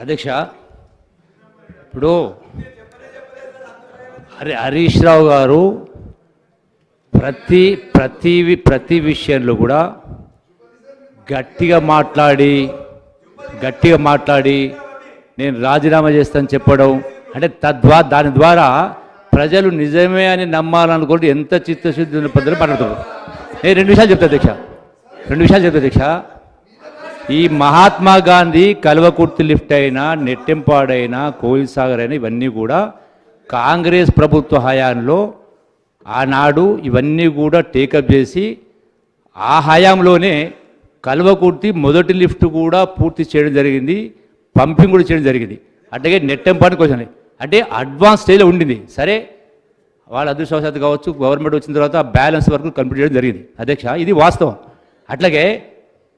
అధ్యక్ష ఇప్పుడు హరి హరీష్ రావు గారు ప్రతి ప్రతి ప్రతి విషయంలో కూడా గట్టిగా మాట్లాడి గట్టిగా మాట్లాడి నేను రాజీనామా చేస్తాను చెప్పడం అంటే తద్వారా దాని ద్వారా ప్రజలు నిజమే అని నమ్మాలనుకుంటే ఎంత చిత్తశుద్ధి ఉన్న పద్ధతిలో మాట్లాడుతున్నారు. నేను రెండు విషయాలు చెప్తా అధ్యక్ష. రెండు విషయాలు చెప్తా అధ్యక్ష. ఈ మహాత్మా గాంధీ కల్వకుర్తి లిఫ్ట్ అయినా నెట్టెంపాడైనా కోయిల్ సాగర్ అయినా ఇవన్నీ కూడా కాంగ్రెస్ ప్రభుత్వ హయాంలో ఆనాడు ఇవన్నీ కూడా టేకప్ చేసి ఆ హయాంలోనే కల్వకుర్తి మొదటి లిఫ్ట్ కూడా పూర్తి చేయడం జరిగింది పంపింగ్ కూడా చేయడం జరిగింది. అట్లాగే నెట్టెంపాడు క్వశ్చన్ అంటే అడ్వాన్స్ స్టేజ్లో ఉండింది. సరే వాళ్ళ అదృష్టవశాత్తు కావచ్చు గవర్నమెంట్ వచ్చిన తర్వాత బ్యాలెన్స్ వరకు కంప్లీట్ చేయడం జరిగింది. అధ్యక్ష ఇది వాస్తవం. అట్లాగే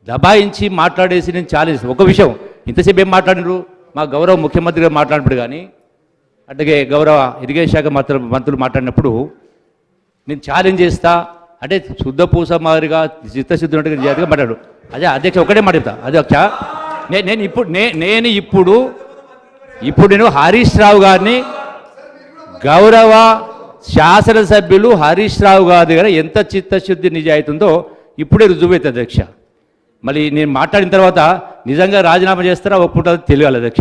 దబాయించి మాట్లాడేసి నేను ఛాలెంజ్ ఒక విషయం ఇంతసేపు ఏం మాట్లాడినారు? మా గౌరవ ముఖ్యమంత్రి గారు మాట్లాడినప్పుడు కానీ అట్లాగే గౌరవ ఇరిగేషన్ శాఖ మంత్రులు మంత్రులు మాట్లాడినప్పుడు నేను ఛాలెంజ్ చేస్తా అంటే శుద్ధ పూస మాదిరిగా చిత్తశుద్ధి జాతిగా మాట్లాడు. అదే అధ్యక్ష ఒకటే మాట చెప్తా. అధ్యక్ష నే- నేను ఇప్పుడు నేను ఇప్పుడు ఇప్పుడు నేను హరీష్ రావు గారిని గౌరవ శాసనసభ్యులు హరీష్ రావు గారి దగ్గర ఎంత చిత్తశుద్ధి నిజాయితీ ఉందో ఇప్పుడే రుజువైతే అధ్యక్ష. మళ్ళీ నేను మాట్లాడిన తర్వాత నిజంగా రాజీనామా చేస్తారా? ఒప్పుకుంటారో తెలియాలి అధ్యక్ష.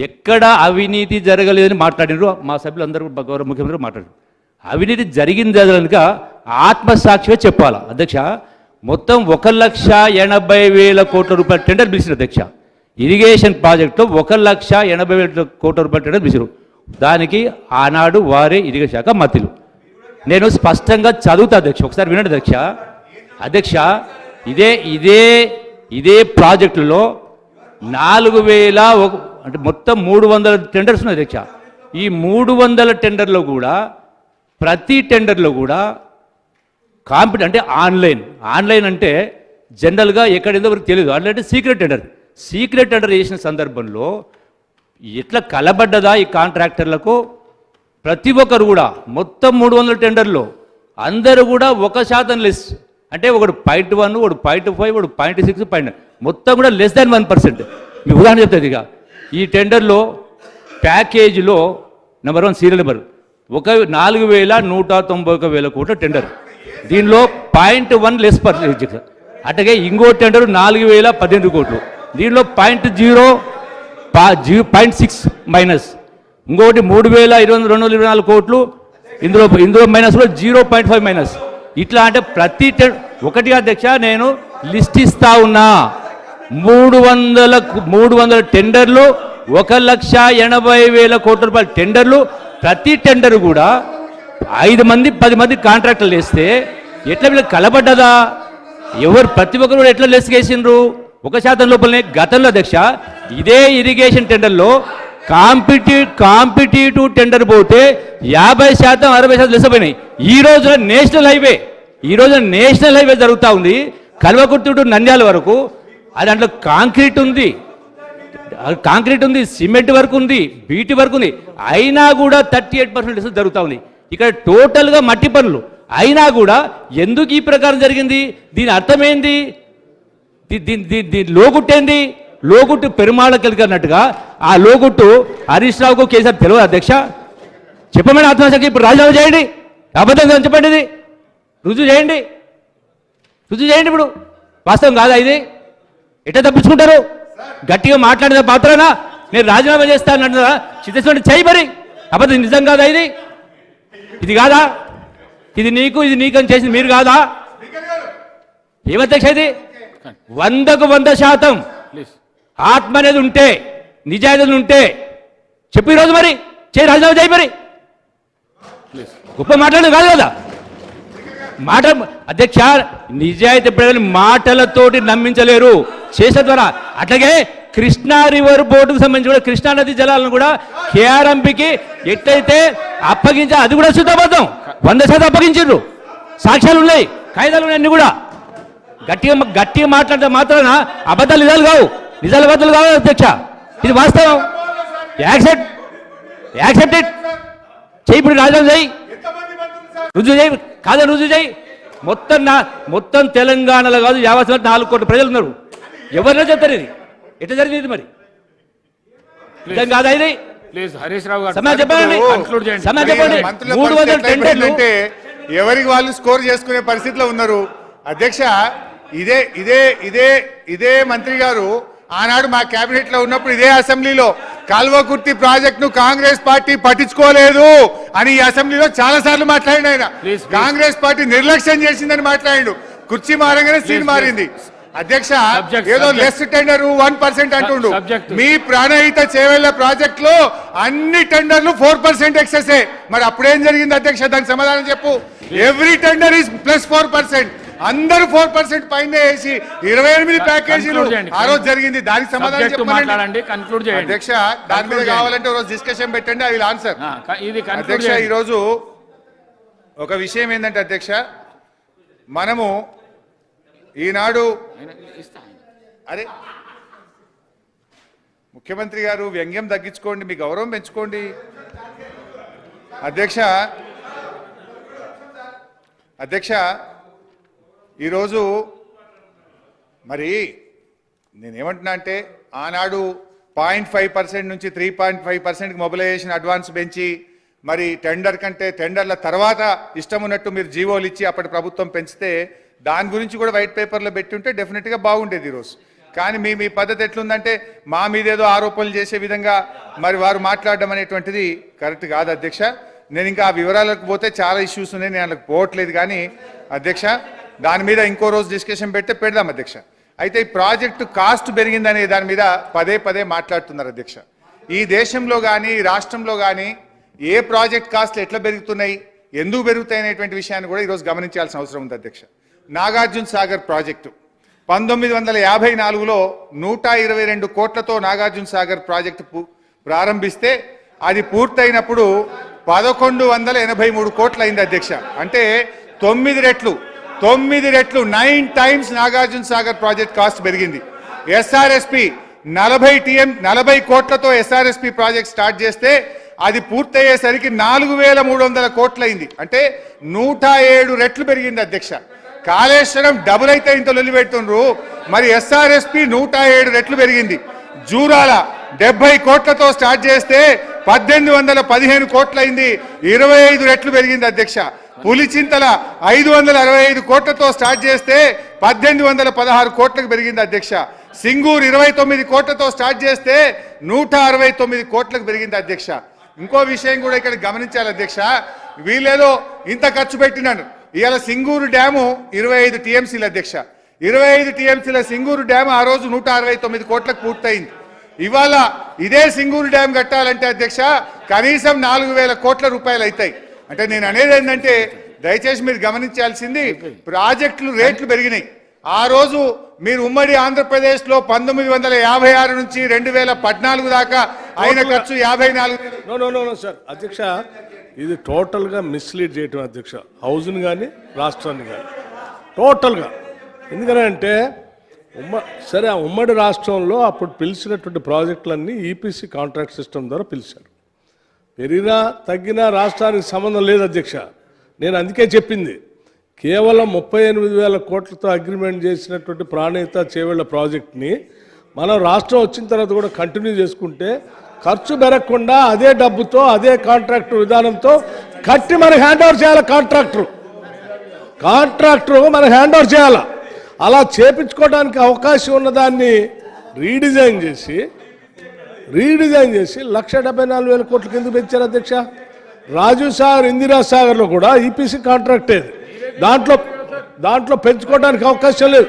ఎక్కడ అవినీతి జరగలేదని మాట్లాడినారు. మా సభ్యులు అందరూ గౌరవ ముఖ్యమంత్రి మాట్లాడారు. అవినీతి జరిగింది కనుక ఆత్మసాక్షిగా చెప్పాలి? అధ్యక్ష మొత్తం ఒక లక్ష ఎనభై వేల కోట్ల రూపాయల టెండర్ పిలిచిన అధ్యక్ష. ఇరిగేషన్ ప్రాజెక్టులో ఒక లక్ష ఎనభై వేల కోట్ల రూపాయల టెండర్ పిలిచారు. దానికి ఆనాడు వారే ఇరిగేషన్ శాఖ మతిలు నేను స్పష్టంగా చదువుతా అధ్యక్ష. ఒకసారి వినండి అధ్యక్ష. అధ్యక్ష ఇదే ఇదే ఇదే ప్రాజెక్టులో నాలుగు వేల ఒక అంటే మొత్తం మూడు వందల టెండర్స్ ఉన్నాయి అధ్యక్ష ఈ మూడు వందల టెండర్లో కూడా ప్రతి టెండర్లో కూడా కాంపిటీ అంటే ఆన్లైన్. ఆన్లైన్ అంటే జనరల్గా ఎక్కడైందో వరకు తెలియదు ఆన్లైన్ అంటే సీక్రెట్ టెండర్. సీక్రెట్ టెండర్ చేసిన సందర్భంలో ఎట్లా కలబడ్డదా ఈ కాంట్రాక్టర్లకు? ప్రతి ఒక్కరు కూడా మొత్తం మూడు వందల టెండర్లో అందరూ కూడా ఒక శాతం లెస్. అంటే ఒకడు పాయింట్ వన్ ఒకడు పాయింట్ ఫైవ్ ఒకడు పాయింట్ సిక్స్ పాయింట్ మొత్తం కూడా లెస్ దాన్ వన్ పర్సెంట్ మీ ఉదాహరణ చెప్తుంది ఇక ఈ టెండర్లో ప్యాకేజీలో నెంబర్ వన్ సీరియల్ నెంబర్ ఒక నాలుగు వేల నూట తొంభై ఒక వేల కోట్ల టెండర్ దీనిలో పాయింట్ వన్ లెస్ పర్సెంట్ అట్లాగే ఇంకో టెండర్ నాలుగు వేల పద్దెనిమిది కోట్లు. దీనిలో పాయింట్ జీరో పా జీ పాయింట్ సిక్స్ మైనస్ ఇంకొకటి మూడు వేల ఇరవై రెండు వందల ఇరవై నాలుగు కోట్లు. ఇందులో ఇందులో మైనస్లో జీరో పాయింట్ ఫైవ్ మైనస్ ఇట్లా అంటే ప్రతి ఒకటి అధ్యక్ష నేను లిస్ట్ ఇస్తా ఉన్నా. మూడు వందల మూడు వందల టెండర్లు ఒక లక్ష ఎనభై వేల కోట్ల రూపాయల టెండర్లు ప్రతి టెండర్ కూడా ఐదు మంది పది మంది కాంట్రాక్టర్లు వేస్తే ఎట్లా వీళ్ళకి కలబడ్డదా? ఎవరు ప్రతి ఒక్కరు కూడా ఎట్లా లెస్కేసిండ్రు ఒక శాతం లోపలనే గతంలో అధ్యక్ష ఇదే ఇరిగేషన్ టెండర్లో కాంపిటీ కాంపిటేటివ్ టెండర్ పోతే యాభై శాతం అరవై శాతం లెసపోయినాయి ఈ రోజున నేషనల్ హైవే ఈ రోజున నేషనల్ హైవే జరుగుతూ ఉంది. కల్వకుర్తి నంద్యాల వరకు. అది దాంట్లో కాంక్రీట్ ఉంది. కాంక్రీట్ ఉంది సిమెంట్ వరకు ఉంది బీటీ వర్క్ ఉంది. అయినా కూడా థర్టీ ఎయిట్ పర్సెంట్ జరుగుతూ ఉంది. ఇక్కడ టోటల్గా మట్టి పనులు. అయినా కూడా ఎందుకు ఈ ప్రకారం జరిగింది? దీని అర్థమేంది? దీ- దీని దీని లోగుట్టేంది? లోగుట్టు పెరుమాళకి అన్నట్టుగా ఆ లోగుట్టు హరీష్ రావుకు కేసీఆర్ తెలియదు అధ్యక్ష. చెప్పమని ఆత్మహత్యకి ఇప్పుడు రాజీనామా చేయండి. అబద్ధంగా చెప్పండి ఇది. రుజువు చేయండి. రుజువు చేయండి ఇప్పుడు. వాస్తవం కాదా ఇది? ఎట్లా తప్పించుకుంటారు? గట్టిగా మాట్లాడిన పాత్రనా? నేను రాజీనామా చేస్తానంటున్నా చిత్తశుద్ధి చేయి మరి. అబద్ధం నిజం కాదా ఇది? ఇది కాదా? ఇది నీకు ఇది నీకని చేసింది మీరు కాదా? ఏమధ్యక్ష ఇది? వందకు వంద శాతం ఆత్మ అనేది ఉంటే నిజాయితీలు ఉంటే చెప్పు ఈరోజు మరి. చేయి రాజీనామా చేయి మరి. గొప్ప మాట్లాడదు కాదు కదా. మాట అధ్యక్ష నిజాయితీ ప్రజలు మాటలతోటి నమ్మించలేరు. చేసే ద్వారా. అట్లాగే కృష్ణా రివర్ బోర్డుకు సంబంధించి కూడా కృష్ణా నది జలాలను కూడా కేఆర్ఎంపీకి ఎట్లయితే అప్పగించా అది కూడా శుద్ధబద్ధం వంద శాతం అప్పగించారు సాక్ష్యాలు ఉన్నాయి. కాగితాలు ఉన్నాయి అన్ని కూడా. గట్టిగా గట్టిగా మాట్లాడితే మాత్రాన అబద్ధాలు నిజాలు కావు. నిజాలు అబద్ధాలు కావు అధ్యక్ష. ఇది వాస్తవం. యాక్సెప్ట్ యాక్సెప్ట్ ఇట్ చేయి ఇప్పుడు రాజీనామా చేయి రుజువు చేయి కాదని రుజువు చేయి మొత్తం నా మొత్తం తెలంగాణలో కాదు యావత్ నాలుగు కోట్ల ప్రజలు ఉన్నారు. ఎవరిలో చెప్తారు ఇది. ఎట్లా జరిగింది ఇది మరి? నిజం కాదా ఇది? ప్లీజ్ హరీష్ రావు గారు సమయం చెప్పండి. కన్క్లూడ్ చేయండి. సమయం మరి చెప్పండి మూడు వందల టెండర్లు. ఎవరికి వాళ్ళు స్కోర్ చేసుకునే పరిస్థితిలో ఉన్నారు. అధ్యక్ష ఇదే ఇదే ఇదే ఇదే మంత్రి గారు ఆనాడు మా కేబినెట్లో ఉన్నప్పుడు ఇదే అసెంబ్లీలో కాల్వకుర్తి ప్రాజెక్ట్ను కాంగ్రెస్ పార్టీ పట్టించుకోలేదు అని ఈ అసెంబ్లీలో చాలా సార్లు మాట్లాడిన ఆయన. కాంగ్రెస్ పార్టీ నిర్లక్ష్యం చేసిందని మాట్లాడిండు. కుర్చీ మారంగానే సీన్ మారింది. అధ్యక్ష ఏదో. లెస్ టెండర్ వన్ పర్సెంట్ అంటుండు. మీ ప్రాణహిత చేవేళ్ళ ప్రాజెక్ట్లో అన్ని టెండర్లు ఫోర్ పర్సెంట్ ఎక్సెస్ మరి అప్పుడేం జరిగింది అధ్యక్ష? దానికి సమాధానం చెప్పు. Every tender is plus four percent అందరూ ఫోర్ పర్సెంట్ పైన వేసి ఇరవై ఎనిమిది ప్యాకేజీలు. ఆ రోజు జరిగింది. దానికి సమాధానం సబ్జెక్ట్ చెప్పండి. మాట్లాడండి కన్క్లూడ్ చేయండి. అధ్యక్ష దాని మీద. కావాలంటే రోజు డిస్కషన్ పెట్టండి ఐ విల్ ఆన్సర్ ఇది అధ్యక్ష ఈరోజు ఒక విషయం ఏంటంటే అధ్యక్ష మనము ఈనాడు అరే ముఖ్యమంత్రి గారు వ్యంగ్యం తగ్గించుకోండి మీ గౌరవం పెంచుకోండి. అధ్యక్ష అధ్యక్ష ఈరోజు మరి నేనేమంటున్నా అంటే ఆనాడు పాయింట్ ఫైవ్ పర్సెంట్ నుంచి త్రీ పాయింట్ ఫైవ్ పర్సెంట్కి మొబిలైజేషన్ అడ్వాన్స్ పెంచి మరి టెండర్ కంటే టెండర్ల తర్వాత ఇష్టం ఉన్నట్టు మీరు జీవోలు ఇచ్చి అప్పటి ప్రభుత్వం పెంచితే దాని గురించి కూడా వైట్ పేపర్లో పెట్టి ఉంటే డెఫినెట్గా బాగుండేది ఈరోజు కానీ మీ మీ పద్ధతి ఎట్లుందంటే మా మీద ఏదో ఆరోపణలు చేసే విధంగా మరి వారు మాట్లాడడం అనేటువంటిది కరెక్ట్ కాదు అధ్యక్ష. నేను ఇంకా ఆ వివరాలకు పోతే చాలా ఇష్యూస్ ఉన్నాయి నేను అందులోకి పోవట్లేదు కానీ అధ్యక్ష దాని మీద ఇంకో రోజు డిస్కషన్ పెడితే పెడదాం అధ్యక్ష. అయితే ఈ ప్రాజెక్టు కాస్ట్ పెరిగిందనే దాని మీద పదే పదే మాట్లాడుతున్నారు అధ్యక్ష. ఈ దేశంలో కానీ ఈ రాష్ట్రంలో కానీ ఏ ప్రాజెక్ట్ కాస్ట్లు ఎట్లా పెరుగుతున్నాయి ఎందుకు పెరుగుతాయి అనేటువంటి విషయాన్ని కూడా ఈరోజు గమనించాల్సిన అవసరం ఉంది అధ్యక్ష. నాగార్జున సాగర్ ప్రాజెక్టు పంతొమ్మిది వందల యాభై నాలుగులో నూట ఇరవై రెండు కోట్లతో నాగార్జున సాగర్ ప్రాజెక్టు ప్రారంభిస్తే అది పూర్తయినప్పుడు పదకొండు వందల ఎనభై మూడు కోట్లు అయింది అధ్యక్ష. అంటే తొమ్మిది రెట్లు. తొమ్మిది రెట్లు nine times Nagarjuna Sagar project cost పెరిగింది. ఎస్ఆర్ఎస్పి నలభై టీఎం నలభై కోట్లతో ఎస్ఆర్ఎస్పి ప్రాజెక్ట్ స్టార్ట్ చేస్తే అది పూర్తయ్యేసరికి నాలుగు వేల మూడు వందల కోట్లయింది. అంటే నూట ఏడు రెట్లు పెరిగింది అధ్యక్ష. కాళేశ్వరం డబుల్ అయితే ఇంత లొల్లి పెడుతుండ్రు. మరి ఎస్ఆర్ఎస్పి నూట ఏడు రెట్లు పెరిగింది. జూరాల డెబ్బై కోట్లతో స్టార్ట్ చేస్తే పద్దెనిమిది వందల పదిహేను కోట్లయింది. ఇరవై ఐదు రెట్లు పెరిగింది అధ్యక్ష. పులిచింతల ఐదు వందల అరవై ఐదు కోట్లతో స్టార్ట్ చేస్తే పద్దెనిమిది వందల పదహారు కోట్లకు పెరిగింది అధ్యక్ష. సింగూరు ఇరవై తొమ్మిది కోట్లతో స్టార్ట్ చేస్తే నూట అరవై తొమ్మిది కోట్లకు పెరిగింది అధ్యక్ష. ఇంకో విషయం కూడా ఇక్కడ గమనించాలి అధ్యక్ష. వీళ్ళేదో ఇంత ఖర్చు పెట్టినాను ఇవాళ సింగూరు డ్యాము ఇరవై ఐదు టీఎంసీల అధ్యక్ష. ఇరవై ఐదు టీఎంసీల సింగూరు డ్యామ్ ఆ రోజు నూట అరవై తొమ్మిది కోట్లకు పూర్తయింది. ఇవాళ ఇదే సింగూరు డ్యామ్ కట్టాలంటే అధ్యక్ష కనీసం నాలుగు వేల కోట్ల రూపాయలు అవుతాయి. అంటే నేను అనేది ఏంటంటే దయచేసి మీరు గమనించాల్సింది ప్రాజెక్టులు రేట్లు పెరిగినాయి. ఆ రోజు మీరు ఉమ్మడి ఆంధ్రప్రదేశ్లో పంతొమ్మిది వందల యాభై ఆరు నుంచి రెండు వేల పద్నాలుగు దాకా అయిన ఖర్చు యాభై నాలుగు సార్ అధ్యక్ష ఇది టోటల్గా మిస్లీడ్ చేయటం అధ్యక్ష. హౌస్ని కానీ రాష్ట్రాన్ని కానీ టోటల్గా ఎందుకనంటే ఉమ్మ సరే ఆ ఉమ్మడి రాష్ట్రంలో అప్పుడు పిలిచినటువంటి ప్రాజెక్టులన్నీ ఈపీసీ కాంట్రాక్ట్ సిస్టమ్ ద్వారా పిలిచారు. పెరిగినా తగ్గినా రాష్ట్రానికి సంబంధం లేదు అధ్యక్ష. నేను అందుకే చెప్పింది. కేవలం ముప్పై ఎనిమిది వేల కోట్లతో అగ్రిమెంట్ చేసినటువంటి ప్రాణహిత చేవేళ్ళ ప్రాజెక్ట్ని మనం రాష్ట్రం వచ్చిన తర్వాత కూడా కంటిన్యూ చేసుకుంటే ఖర్చు పెరగకుండా అదే డబ్బుతో అదే కాంట్రాక్టర్ విధానంతో కట్టి మనకు హ్యాండ్ ఓవర్ చేయాలి కాంట్రాక్టర్. కాంట్రాక్టర్ మనకు హ్యాండ్ ఓవర్ చేయాలి? అలా చేపించుకోవడానికి అవకాశం ఉన్నదాన్ని రీడిజైన్ చేసి రీడిజైన్ చేసి లక్ష డెబ్బై నాలుగు వేల కోట్లకి ఎందుకు పెంచారు అధ్యక్ష? రాజీవ్ సాగర్ ఇందిరా సాగర్లో కూడా ఈపీసీ కాంట్రాక్ట్ దాంట్లో దాంట్లో పెంచుకోవడానికి అవకాశం లేదు.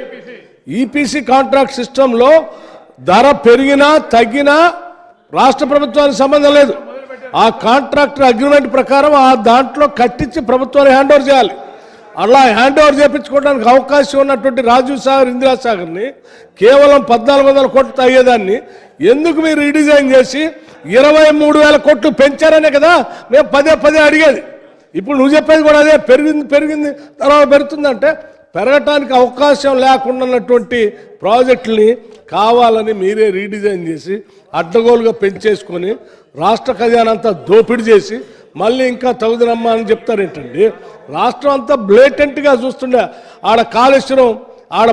ఈపీసీ కాంట్రాక్ట్ సిస్టంలో ధర పెరిగినా తగ్గినా రాష్ట్ర ప్రభుత్వానికి సంబంధం లేదు. ఆ కాంట్రాక్టర్ అగ్రిమెంట్ ప్రకారం ఆ దాంట్లో కట్టించి ప్రభుత్వాన్ని హ్యాండ్ ఓవర్ చేయాలి. అలా హ్యాండ్ ఓవర్ చేయించుకోవడానికి అవకాశం ఉన్నటువంటి రాజీవ్ సాగర్ ఇందిరాసాగర్ని కేవలం పద్నాలుగు వందల కోట్లు అయ్యేదాన్ని ఎందుకు మీరు రీడిజైన్ చేసి ఇరవై మూడు వేల కోట్లు పెంచారనే కదా మేము పదే పదే అడిగేది. ఇప్పుడు నువ్వు చెప్పేది కూడా అదే పెరిగింది పెరిగింది తర్వాత పెరుగుతుందంటే పెరగటానికి అవకాశం లేకుండా ఉన్నటువంటి కావాలని మీరే రీడిజైన్ చేసి అడ్డగోలుగా పెంచేసుకొని రాష్ట్ర ఖజానంతా అంతా దోపిడీ చేసి మళ్ళీ ఇంకా తగుదనమ్మా అని చెప్తారేంటండి? రాష్ట్రం అంతా బ్లేటెంట్గా చూస్తుండే. ఆడ కాళేశ్వరం ఆడ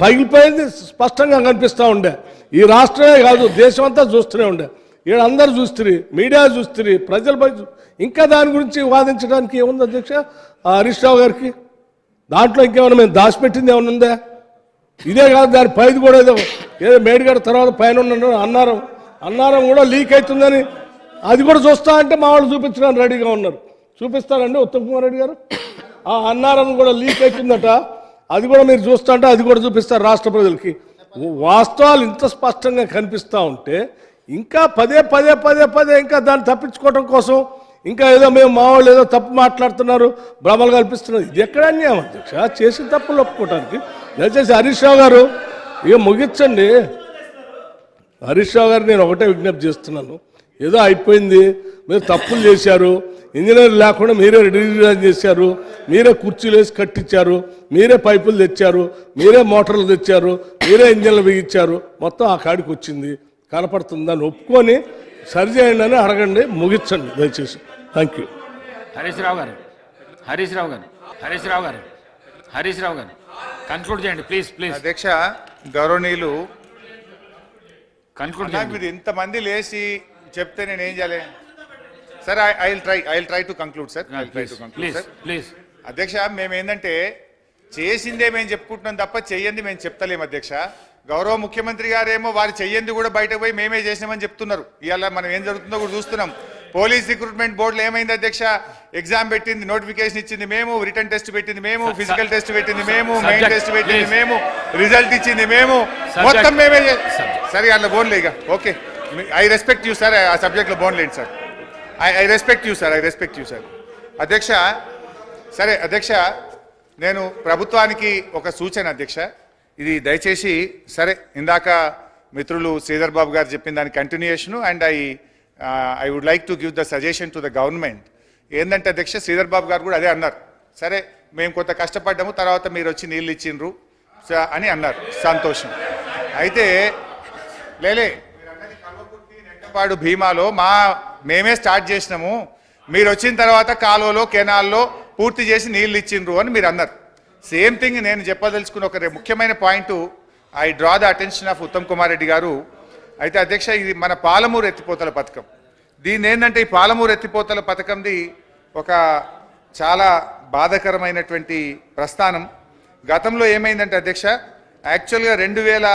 పగిలిపోయింది స్పష్టంగా కనిపిస్తూ ఉండే. ఈ రాష్ట్రమే కాదు దేశం అంతా చూస్తూనే ఉండే. ఈడ అందరు చూస్తుంది మీడియా చూస్తుంది ప్రజలపై ఇంకా దాని గురించి వాదించడానికి ఏముంది అధ్యక్ష? హరీష్ రావు గారికి? దాంట్లో ఇంకేమైనా మేము దాచిపెట్టింది ఏమైనా ఉందా? ఇదే కాదు దాని పైది కూడా ఏదో ఏదో మేడిగడ తర్వాత పైన ఉన్న అన్నారం. అన్నారం కూడా లీక్ అవుతుందని అది కూడా చూస్తా అంటే మా వాళ్ళు చూపించడానికి రెడీగా ఉన్నారు. చూపిస్తారండి ఉత్తమ్ కుమార్ రెడ్డి గారు. ఆ అన్నారం కూడా లీక్ అవుతుందట అది కూడా మీరు చూస్తా అంటే అది కూడా చూపిస్తారు రాష్ట్ర ప్రజలకి. వాస్తవాలు ఇంత స్పష్టంగా కనిపిస్తూ ఉంటే ఇంకా పదే పదే పదే పదే ఇంకా దాన్ని తప్పించుకోవడం కోసం ఇంకా ఏదో మేము మా వాళ్ళు ఏదో తప్పు మాట్లాడుతున్నారు భ్రమలు కల్పిస్తున్నారు. ఇది ఎక్కడ అన్యాయం అధ్యక్ష? చేసిన తప్పులు ఒప్పుకోవటానికి. దయచేసి హరీష్ రావు గారు ఇక ముగించండి. హరీష్ రావు గారు నేను ఒకటే విజ్ఞప్తి చేస్తున్నాను. ఏదో అయిపోయింది. మీరు తప్పులు చేశారు. ఇంజనీర్ లేకుండా మీరే రిడిజైన్ చేశారు. మీరే కుర్చీలు వేసి కట్టించారు. మీరే పైపులు తెచ్చారు. మీరే మోటార్లు తెచ్చారు. మీరే ఇంజన్లు బిగించారు. మొత్తం ఆ కాడికి వచ్చింది. కనపడుతుందని ఒప్పుకొని సరి చేయండి అని అడగండి. ముగించండి దయచేసి. థ్యాంక్ యూ హరీష్ రావు గారు. హరీష్ రావు గారు. హరీష్ రావు గారు. హరీష్ రావు గారు. కన్క్లూడ్ చేయండి. ప్లీజ్ ప్లీజ్ అధ్యక్ష గౌరవనీయులు. కన్క్లూడ్ నాకు చేయండి. మీరు ఇంతమంది లేచి చెప్తే నేను ఏం చేయాలి sir I will try I will try to conclude sir I try to conclude please sir please అధ్యక్ష మేము ఏంటంటే చేసిందే మేము చెప్పుకుంటున్నాం తప్ప చెయ్యంది మేము చెప్తలేము అధ్యక్ష. గౌరవ ముఖ్యమంత్రి గారేమో వారు చెయ్యంది కూడా బయటకు పోయి మేమే చేసినామని చెప్తున్నారు. ఇవాళ మనం ఏం జరుగుతుందో కూడా చూస్తున్నాం. పోలీస్ రిక్రూట్మెంట్ బోర్డులో ఏమైంది అధ్యక్ష? ఎగ్జామ్ పెట్టింది నోటిఫికేషన్ ఇచ్చింది మేము రిటర్న్ టెస్ట్ పెట్టింది మేము ఫిజికల్ టెస్ట్ పెట్టింది మేము మెయిన్ టెస్ట్ పెట్టింది. మేము రిజల్ట్ ఇచ్చింది మేము. మొత్తం మేమే. సరే అట్లా బోన్లే ఇక. Okay. I respect you sir ఆ సబ్జెక్ట్లో బోన్లేండి sir I I respect you sir I respect you sir అధ్యక్ష సరే అధ్యక్ష నేను ప్రభుత్వానికి ఒక సూచన అధ్యక్ష. ఇది దయచేసి సరే ఇందాక మిత్రులు శ్రీధర్ బాబు గారు చెప్పిన దాని continuation and I I would like to give the suggestion to the government ఏంటంటే అధ్యక్ష శ్రీధర్ బాబు గారు కూడా అదే అన్నారు. సరే మేము కొంత కష్టపడ్డాము తర్వాత మీరు వచ్చి నీళ్ళు ఇచ్చిండ్రు అని అన్నారు. సంతోషం. అయితే లేలే నెట్టపాడు భీమాలో. మా మేమే స్టార్ట్ చేసినాము. మీరు వచ్చిన తర్వాత కాలువలో కెనాల్లో పూర్తి చేసి నీళ్ళు ఇచ్చిండ్రు అని మీరు అన్నారు. సేమ్ థింగ్ నేను చెప్పదలుచుకున్న ఒక ముఖ్యమైన point. I draw the attention of Uttam Kumar Reddy గారు. అయితే అధ్యక్ష ఇది మన పాలమూరు ఎత్తిపోతల పథకం. దీన్ని ఏంటంటే ఈ పాలమూరు ఎత్తిపోతల పథకంది ఒక చాలా బాధకరమైనటువంటి ప్రస్థానం. గతంలో ఏమైందంటే అధ్యక్ష యాక్చువల్గా రెండు వేల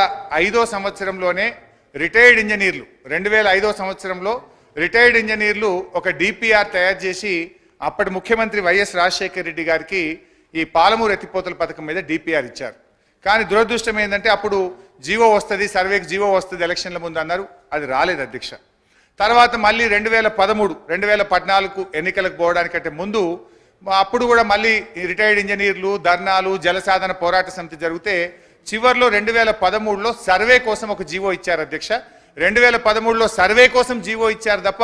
ఐదో సంవత్సరంలోనే రిటైర్డ్ ఇంజనీర్లు. రెండు వేల ఐదో సంవత్సరంలో రిటైర్డ్ ఇంజనీర్లు ఒక డిపిఆర్ తయారు చేసి అప్పటి ముఖ్యమంత్రి వైఎస్ రాజశేఖర రెడ్డి గారికి ఈ పాలమూరు ఎత్తిపోతల పథకం మీద డిపిఆర్ ఇచ్చారు. కానీ దురదృష్టం ఏంటంటే అప్పుడు జీవో వస్తుంది సర్వేకి జీవో వస్తుంది ఎలక్షన్ల ముందు అన్నారు. అది రాలేదు అధ్యక్ష. తర్వాత మళ్ళీ రెండు వేల పదమూడు రెండు వేల పద్నాలుగు ఎన్నికలకు పోవడానికంటే ముందు అప్పుడు కూడా మళ్ళీ రిటైర్డ్ ఇంజనీర్లు ధర్నాలు జలసాధన పోరాట సమితి జరిగితే చివర్లో రెండు వేల పదమూడులో సర్వే కోసం ఒక జీవో ఇచ్చారు అధ్యక్ష. రెండు వేల పదమూడులో సర్వే కోసం జీవో ఇచ్చారు తప్ప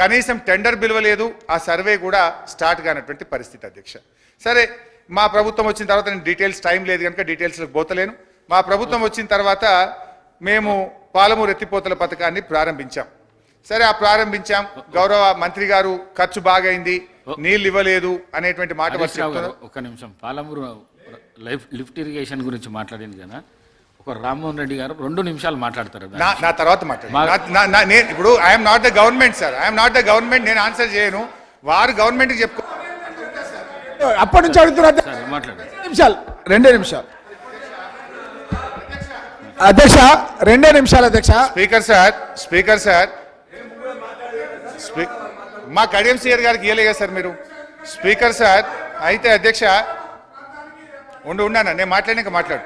కనీసం టెండర్ పిలవలేదు. ఆ సర్వే కూడా స్టార్ట్ కానటువంటి పరిస్థితి అధ్యక్ష. సరే మా ప్రభుత్వం వచ్చిన తర్వాత నేను డీటెయిల్స్ టైం లేదు కనుక డీటెయిల్స్లకు పోతలేను. మా ప్రభుత్వం వచ్చిన తర్వాత మేము పాలమూరు ఎత్తిపోతల పథకాన్ని ప్రారంభించాం. సరే ఆ ప్రారంభించాం. గౌరవ మంత్రి గారు ఖర్చు బాగైంది నీళ్ళు ఇవ్వలేదు అనేటువంటి మాట. ఒక్క నిమిషం పాలమూరు లైఫ్ లిఫ్ట్ ఇరిగేషన్ గురించి మాట్లాడింది కదా. ఒక రామ్మోహన్ రెడ్డి గారు రెండు నిమిషాలు మాట్లాడతారు. నా నా తర్వాత మాట్లాడు. మా- నా- నా- నా- నేను ఇప్పుడు I'm not the government sir I'm not the government నేను ఆన్సర్ చేయను. వారు గవర్నమెంట్కి చెప్పుకో అప్పటి నుంచి అడుగుతున్నారు. సరే మాట్లాడండి నిమిషాలు రెండే నిమిషాలు. అధ్యక్ష రెండే నిమిషాలు అధ్యక్ష. Speaker sir speaker sir. స్పీ- మా కడియం సిఆర్ గారికి కదా సార్ మీరు. స్పీకర్ సార్ అయితే అధ్యక్ష ఉండు ఉన్నాను? నేను మాట్లాడినాక మాట్లాడు.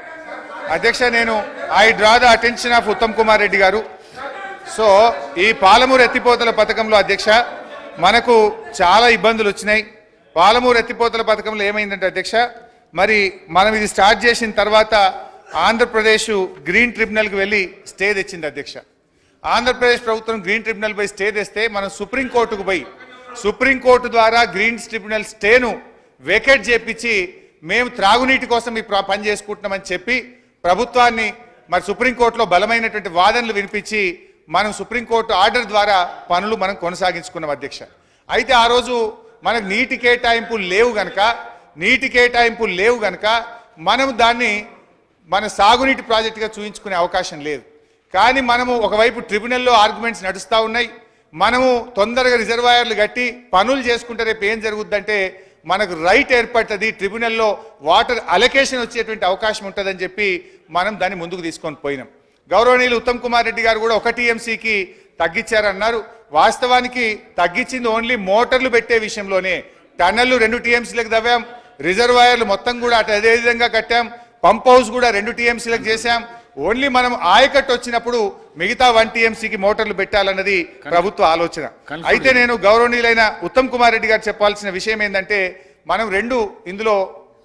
అధ్యక్ష నేను I draw the attention of Uttam Kumar Reddy గారు. సో ఈ పాలమూరు ఎత్తిపోతల పథకంలో అధ్యక్ష మనకు చాలా ఇబ్బందులు వచ్చినాయి. పాలమూరు ఎత్తిపోతల పథకంలో ఏమైందంటే అధ్యక్ష మరి మనం ఇది స్టార్ట్ చేసిన తర్వాత ఆంధ్రప్రదేశ్ గ్రీన్ ట్రిబ్యునల్కి వెళ్ళి స్టే తెచ్చింది అధ్యక్ష. ఆంధ్రప్రదేశ్ ప్రభుత్వం గ్రీన్ ట్రిబ్యునల్ పోయి స్టే తెస్తే మనం సుప్రీంకోర్టుకు పోయి సుప్రీంకోర్టు ద్వారా గ్రీన్ ట్రిబ్యునల్ స్టేను వేకెట్ చేపించి మేము త్రాగునీటి కోసం ఈ పని చేసుకుంటున్నామని చెప్పి ప్రభుత్వాన్ని మరి సుప్రీంకోర్టులో బలమైనటువంటి వాదనలు వినిపించి మనం సుప్రీంకోర్టు ఆర్డర్ ద్వారా పనులు మనం కొనసాగించుకున్నాం అధ్యక్ష. అయితే ఆ రోజు మనకు నీటి కేటాయింపులు లేవు గనక నీటి కేటాయింపులు లేవు గనక మనం దాన్ని మన సాగునీటి ప్రాజెక్టుగా చూయించుకునే అవకాశం లేదు. కానీ మనము ఒకవైపు ట్రిబ్యునల్లో ఆర్గ్యుమెంట్స్ నడుస్తూ ఉన్నాయి. మనము తొందరగా రిజర్వాయర్లు కట్టి పనులు చేసుకుంటే రేపు ఏం జరుగుద్దంటే మనకు రైట్ ఏర్పడుతుంది ట్రిబ్యునల్లో వాటర్ అలొకేషన్ వచ్చేటువంటి అవకాశం ఉంటుందని చెప్పి మనం దాన్ని ముందుకు తీసుకొని పోయినాం. గౌరవనీయులు ఉత్తమ్ కుమార్ రెడ్డి గారు కూడా ఒక టీఎంసీకి తగ్గించారన్నారు. వాస్తవానికి తగ్గించింది ఓన్లీ మోటార్లు పెట్టే విషయంలోనే. టన్నెళ్ళు రెండు టీఎంసీలకు దవ్వాం రిజర్వాయర్లు మొత్తం కూడా అటు అదే విధంగా కట్టాం పంప్ హౌస్ కూడా రెండు టీఎంసీలకు చేశాం. ఓన్లీ మనం ఆయకట్టు వచ్చినప్పుడు మిగతా వన్ టీఎంసీకి మోటార్లు పెట్టాలన్నది ప్రభుత్వ ఆలోచన. అయితే నేను గౌరవనీయులైన ఉత్తమ్ కుమార్ రెడ్డి గారు చెప్పాల్సిన విషయం ఏంటంటే మనం రెండు ఇందులో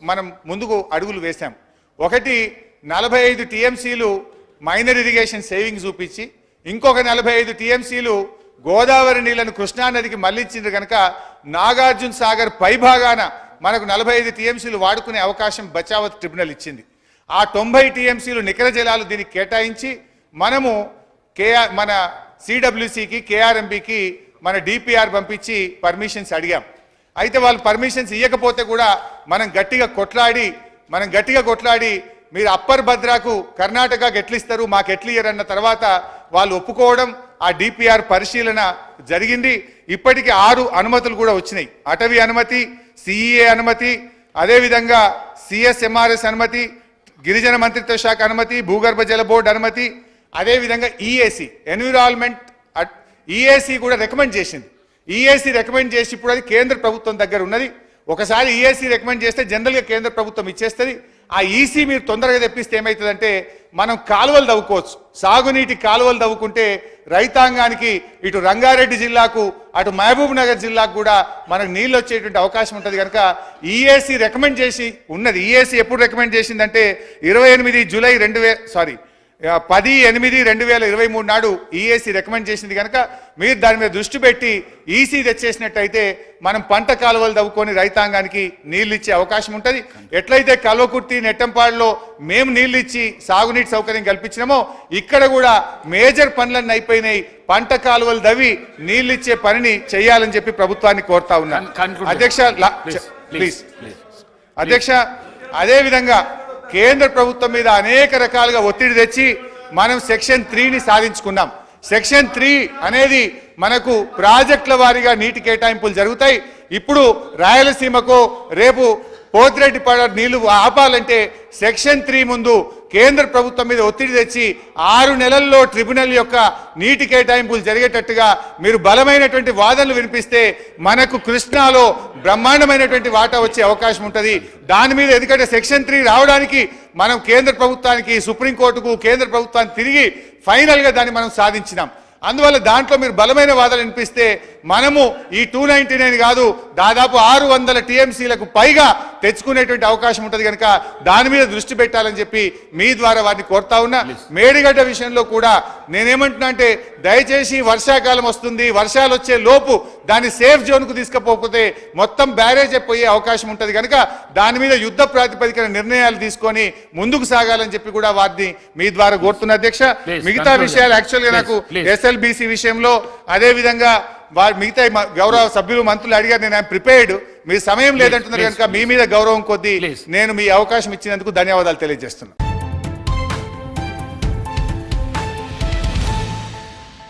మనం ముందుకు అడుగులు వేశాం. ఒకటి నలభై ఐదు టీఎంసీలు మైనర్ ఇరిగేషన్ సేవింగ్స్ చూపించి ఇంకొక నలభై ఐదు టీఎంసీలు గోదావరి నీళ్ళను కృష్ణానదికి మళ్ళించింది కనుక నాగార్జున సాగర్ పైభాగాన మనకు నలభై ఐదు టీఎంసీలు వాడుకునే అవకాశం బచావత్ ట్రిబ్యునల్ ఇచ్చింది. ఆ తొంభై టీఎంసీలు నికర జలాలు దీనికి కేటాయించి మనము కేఆర్ మన సిడబ్ల్యూసికి కేఆర్ఎంబికి మన డిపిఆర్ పంపించి పర్మిషన్స్ అడిగాం. అయితే వాళ్ళు పర్మిషన్స్ ఇవ్వకపోతే కూడా మనం గట్టిగా కొట్లాడి మనం గట్టిగా కొట్లాడి మీరు అప్పర్ భద్రాకు కర్ణాటకకు ఎట్లిస్తారు మాకు ఎట్లు అన్న తర్వాత వాళ్ళు ఒప్పుకోవడం ఆ డిపిఆర్ పరిశీలన జరిగింది. ఇప్పటికి ఆరు అనుమతులు కూడా వచ్చినాయి. అటవీ అనుమతి సిఈఏ అనుమతి అదేవిధంగా సిఎస్ఎంఆర్ఎస్ అనుమతి గిరిజన మంత్రిత్వ శాఖ అనుమతి భూగర్భ జల బోర్డు అనుమతి అదేవిధంగా ఈఏసీ ఎన్విరాన్మెంట్ ఈఏసీ కూడా రికమెండ్ చేసింది. ఈఏసీ రికమెండ్ చేసి ఇప్పుడు అది కేంద్ర ప్రభుత్వం దగ్గర ఉన్నది. ఒకసారి ఈఏసీ రికమెండ్ చేస్తే జనరల్గా కేంద్ర ప్రభుత్వం ఇచ్చేస్తుంది. ఆ ఈసీ మీరు తొందరగా తెప్పిస్తే ఏమవుతుందంటే మనం కాలువలు తవ్వుకోవచ్చు. సాగునీటి కాలువలు తవ్వుకుంటే రైతాంగానికి ఇటు రంగారెడ్డి జిల్లాకు అటు మహబూబ్ నగర్ జిల్లాకు కూడా మనకు నీళ్ళు వచ్చేటువంటి అవకాశం ఉంటుంది కనుక ఈఏసీ రికమెండ్ చేసి ఉన్నది ఈఏసీ ఎప్పుడు రికమెండ్ చేసిందంటే ఇరవై ఎనిమిది జూలై రెండు సారీ పది ఎనిమిది రెండు వేల ఇరవై మూడు నాడు ఈఏసీ రికమెండ్ చేసింది కనుక మీరు దాని మీద దృష్టి పెట్టి ఈసీ తెచ్చేసినట్టయితే మనం పంట కాలువలు తవ్వుకొని రైతాంగానికి నీళ్ళు ఇచ్చే అవకాశం ఉంటుంది ఎట్లయితే కల్వకుర్తి నెట్టంపాడులో మేము నీళ్ళు ఇచ్చి సాగునీటి సౌకర్యం కల్పించినామో ఇక్కడ కూడా మేజర్ పనులన్నీ అయిపోయినాయి పంట కాలువలు దవ్వి నీళ్ళు ఇచ్చే పనిని చేయాలని చెప్పి ప్రభుత్వాన్ని కోరుతా ఉన్నా Con- conclude. అధ్యక్ష ప్లీజ్. అధ్యక్ష అదేవిధంగా కేంద్ర ప్రభుత్వం మీద అనేక రకాలుగా ఒత్తిడి తెచ్చి మనం సెక్షన్ త్రీని సాధించుకున్నాం. సెక్షన్ త్రీ అనేది మనకు ప్రాజెక్టుల వారీగా నీటి కేటాయింపులు జరుగుతాయి. ఇప్పుడు రాయలసీమకు రేపు పోతిరెడ్డిపాడ నీళ్ళు ఆపాలంటే సెక్షన్ త్రీ ముందు కేంద్ర ప్రభుత్వం మీద ఒత్తిడి తెచ్చి ఆరు నెలల్లో ట్రిబ్యునల్ యొక్క నీటి కేటాయింపులు జరిగేటట్టుగా మీరు బలమైనటువంటి వాదనలు వినిపిస్తే మనకు కృష్ణాలో బ్రహ్మాండమైనటువంటి వాటా వచ్చే అవకాశం ఉంటుంది. దాని మీద ఎందుకంటే సెక్షన్ త్రీ రావడానికి మనం కేంద్ర ప్రభుత్వానికి సుప్రీంకోర్టుకు కేంద్ర ప్రభుత్వానికి తిరిగి ఫైనల్గా దాన్ని మనం సాధించినాం. అందువల్ల దాంట్లో మీరు బలమైన వాదనలు వినిపిస్తే మనము ఈ టూ నైన్టీ నైన్ కాదు దాదాపు ఆరు వందల టీఎంసీలకు పైగా తెచ్చుకునేటువంటి అవకాశం ఉంటుంది కనుక దాని మీద దృష్టి పెట్టాలని చెప్పి మీ ద్వారా వారిని కోరుతా ఉన్నా. మేడిగడ్డ విషయంలో కూడా నేనేమంటున్నా అంటే దయచేసి వర్షాకాలం వస్తుంది వర్షాలు వచ్చే లోపు దాన్ని సేఫ్ జోన్కు తీసుకుపోకపోతే మొత్తం బ్యారేజ్ అయిపోయే అవకాశం ఉంటుంది కనుక దాని మీద యుద్ధ ప్రాతిపదికన నిర్ణయాలు తీసుకొని ముందుకు సాగాలని చెప్పి కూడా వారిని మీ ద్వారా కోరుతున్న అధ్యక్ష మిగతా. విషయాలు యాక్చువల్గా నాకు. ఎస్ఎల్బిసి విషయంలో అదే విధంగా వారి మిగతా గౌరవ సభ్యులు మంత్రులు అడిగారు నేను ప్రిపేర్డ్ మీ సమయం లేదంటున్నారు కనుక మీ మీద గౌరవం కొద్దీ. నేను మీ అవకాశం ఇచ్చినందుకు ధన్యవాదాలు తెలియజేస్తున్నాను